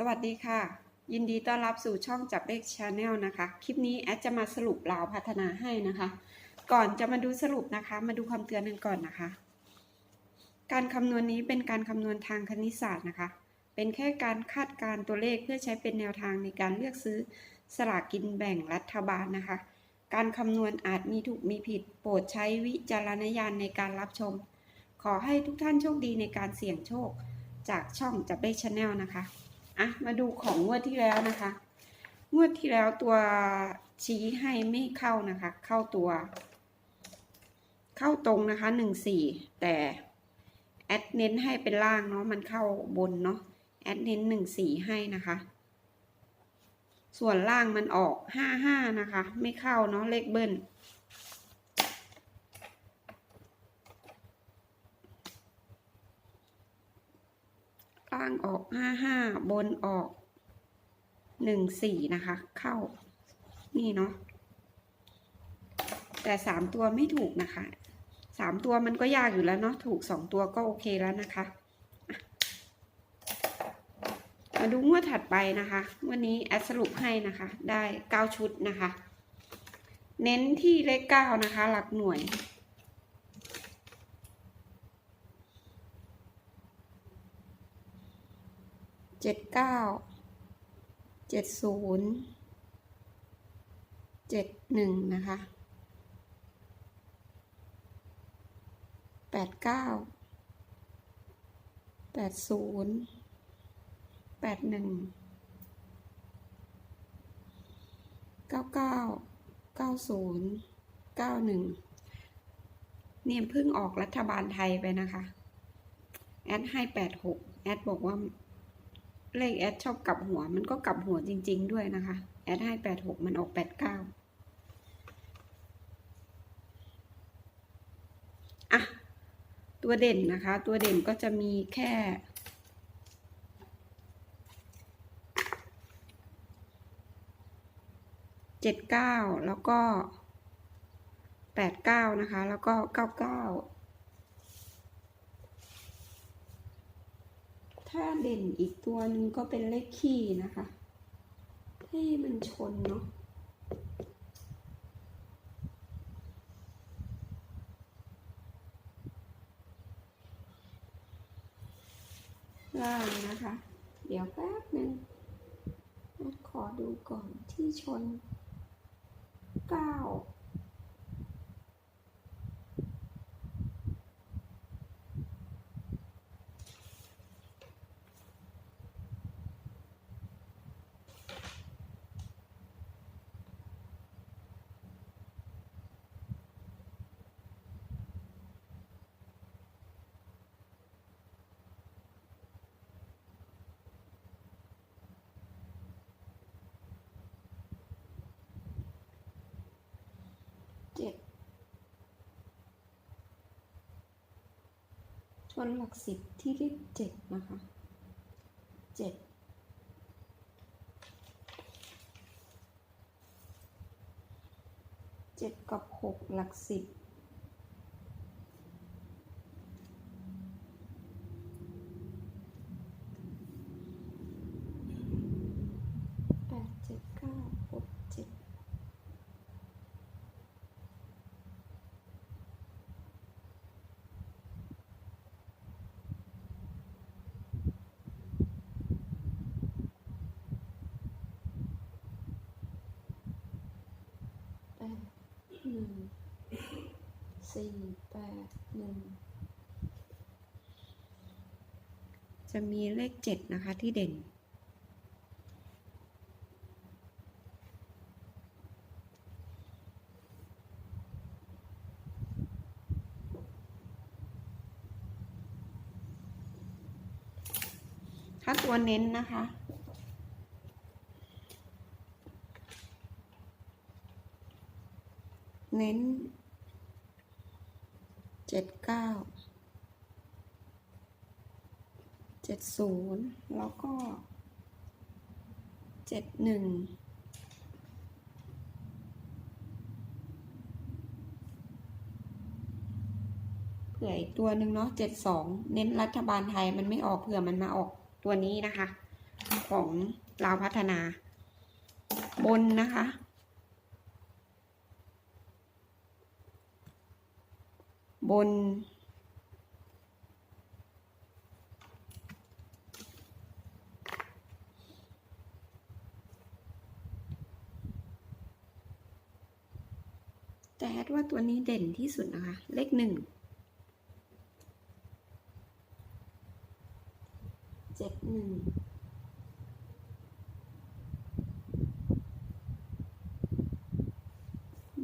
สวัสดีค่ะ ยินดีต้อนรับสู่ช่องจับเลขชาแนลนะคะ คลิปนี้แอดจะมาสรุปราวพัฒนาให้นะคะ ก่อนจะมาดูสรุปนะคะ มาดูคำเตือนกันก่อนนะคะ การคำนวณนี้เป็นการคำนวณทางคณิตศาสตร์นะคะ เป็นแค่การคาดการตัวเลขเพื่อใช้เป็นแนวทางในการเลือกซื้อสลากกินแบ่งรัฐบาลนะคะ การคำนวณอาจมีถูกมีผิด โปรดใช้วิจารณญาณในการรับชม ขอให้ทุกท่านโชคดีในการเสี่ยงโชค จากช่องจับเลขชาแนลนะคะ อะมาดูของงวดที่แล้วนะคะ งวดที่แล้วตัวชี้ให้ไม่เข้านะคะ เข้าตัว เข้าตรงนะคะหนึ่งสี่แต่แอดเน้นให้เป็นล่างเนาะมันเข้าบนเนาะแอดเน้นหนึ่งสี่ให้นะคะ ส่วนล่างมันออกห้าห้านะคะ ไม่เข้าเนาะเลขเบิ้ล ล่างออกห้าห้าบนออกหนึ่งสี่นะคะ เข้านี่เนาะแต่สามตัวไม่ถูกนะคะสามตัวมันก็ยากอยู่แล้วเนาะถูกสองตัวก็โอเคแล้วนะคะมาดูงวดถัดไปนะคะ วันนี้แอดสรุปให้นะคะ ได้เก้าชุดนะคะ เน้นที่เลขเก้านะคะ หลักหน่วย เจ็ดเก้าเจ็ดศูนย์เจ็ดหนึ่งนะคะแปดเก้าแปดศูนย์แปดหนึ่งเก้าเก้าเก้าศูนย์เก้าหนึ่งเนี่ยเพิ่งออกรัฐบาลไทยไปนะคะ แอดให้แปดหกแอดบอกว่า เลขแอดชอบกลับหัว มันก็กลับหัวจริง ๆ ด้วยนะคะ แอดให้แปดหกมันออกแปดเก้าอะ ตัวเด่นนะคะ ตัวเด่นก็จะมีแค่ เจ็ดเก้าแล้วก็แปดเก้านะคะ แล้วก็เก้าเก้าาเด่นอีกตัวหนึ่งก็เป็นเลขขี้นะคะ ให้มันชนเนาะล่างนะคะ เดี๋ยวแป๊บหนึ่งขอดูก่อนที่ชนเก้า เจ็ด วนหลักสิบที่เลขเจ็ดนะคะเจ็ดเจ็ดกับหกหลักสิบ แปดเจ็ดเก้าหกเจ็ด แปด หนึ่งสี่แปดหนึ่งจะมีเลขเจ็ดนะคะที่เด่น ถ้าตัวเน้นนะคะ เน้นเจ็ดเก้าเจ็ดศูนย์แล้วก็เจ็ดหนึ่งเผื่ออีกตัวหนึ่งเนาะเจ็ดสองเน้นรัฐบาลไทยมันไม่ออกเผื่อมันมาออกตัวนี้นะคะ ของลาวพัฒนา บนนะคะ บน แต่แอดว่าตัวนี้เด่นที่สุดนะคะ เลขหนึ่งเจ็ดหนึ่ง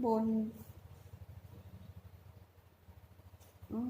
บน อ๋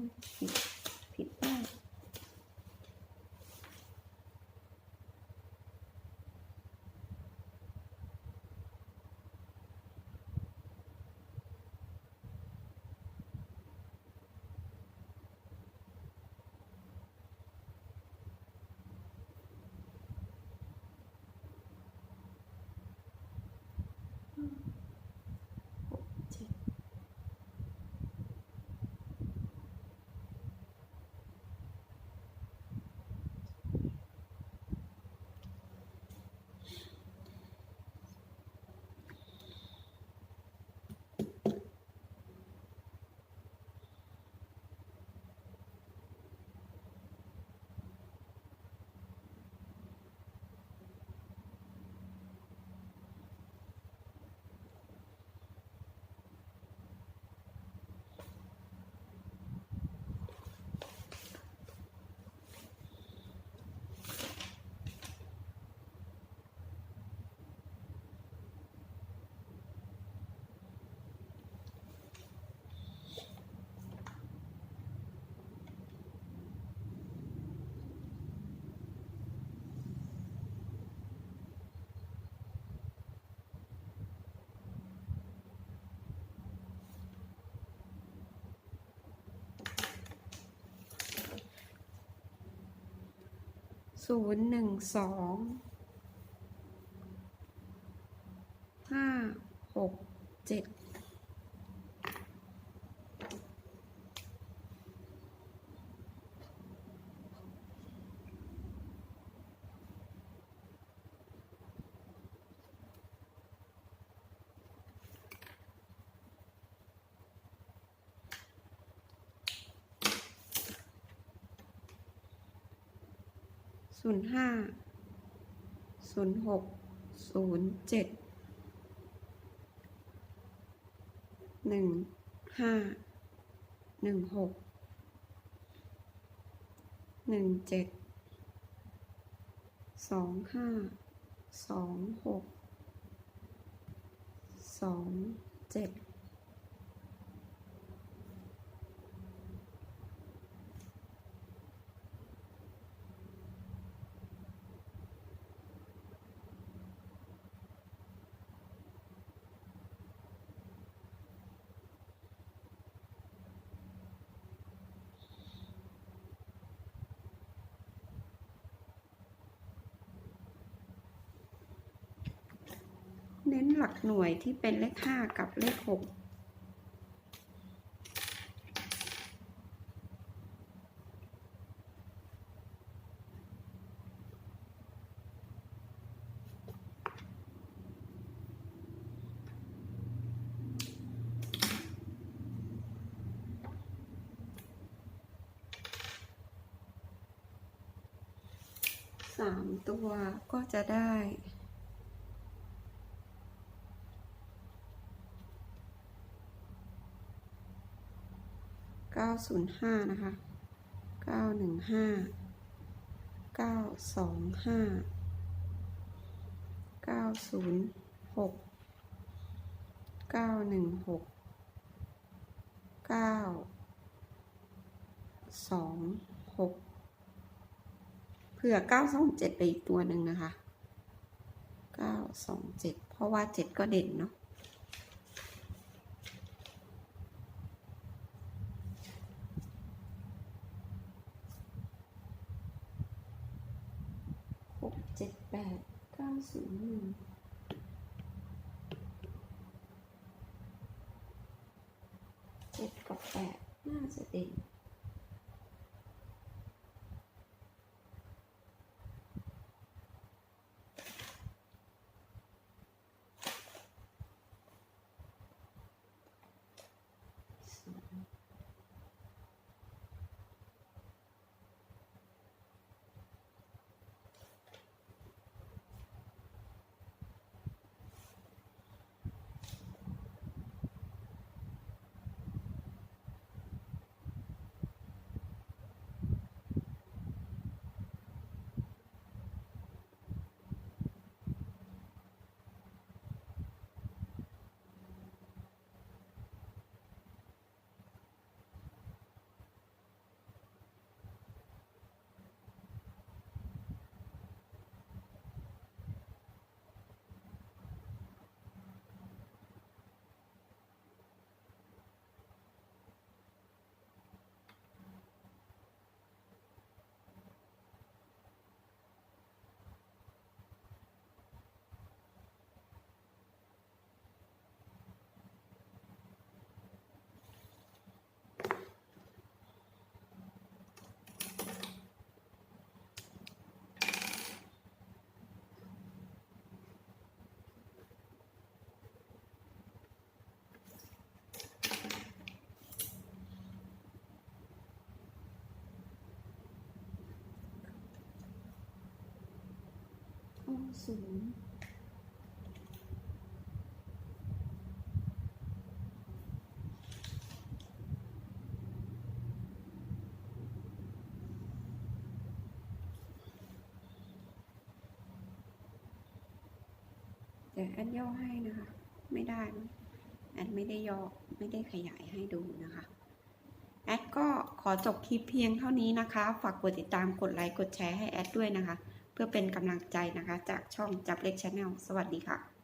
ศูนย์หนึ่งสองห้าหกเจ็ด ศูนย์ห้าศูนย์หกศูนย์เจ็ดหนึ่งห้าหนึ่งหกหนึ่งเจ็ดสองห้าสองหกสองเจ็ด เน้นหลักหน่วยที่เป็นเลขห้ากับเลขหกสามตัวก็จะได้ 905 นะคะ 915 925 906 916 926 เผื่อ 927 ไปอีกตัวหนึ่งนะคะ 927 เพราะว่า 7 ก็เด่นเนาะ แปดน่าจะเด่น ศูนย์เดี๋ยวแอดย่อให้นะคะ ไม่ได้แอดไม่ได้ย่อไม่ได้ขยายให้ดูนะคะแอดก็ขอจบคลิปเพียงเท่านี้นะคะ ฝากกดติดตามกดไลค์กดแชร์ให้แอดด้วยนะคะ เพื่อเป็นกำลังใจนะคะ จากช่องจับเล็กชาแนลสวัสดีค่ะ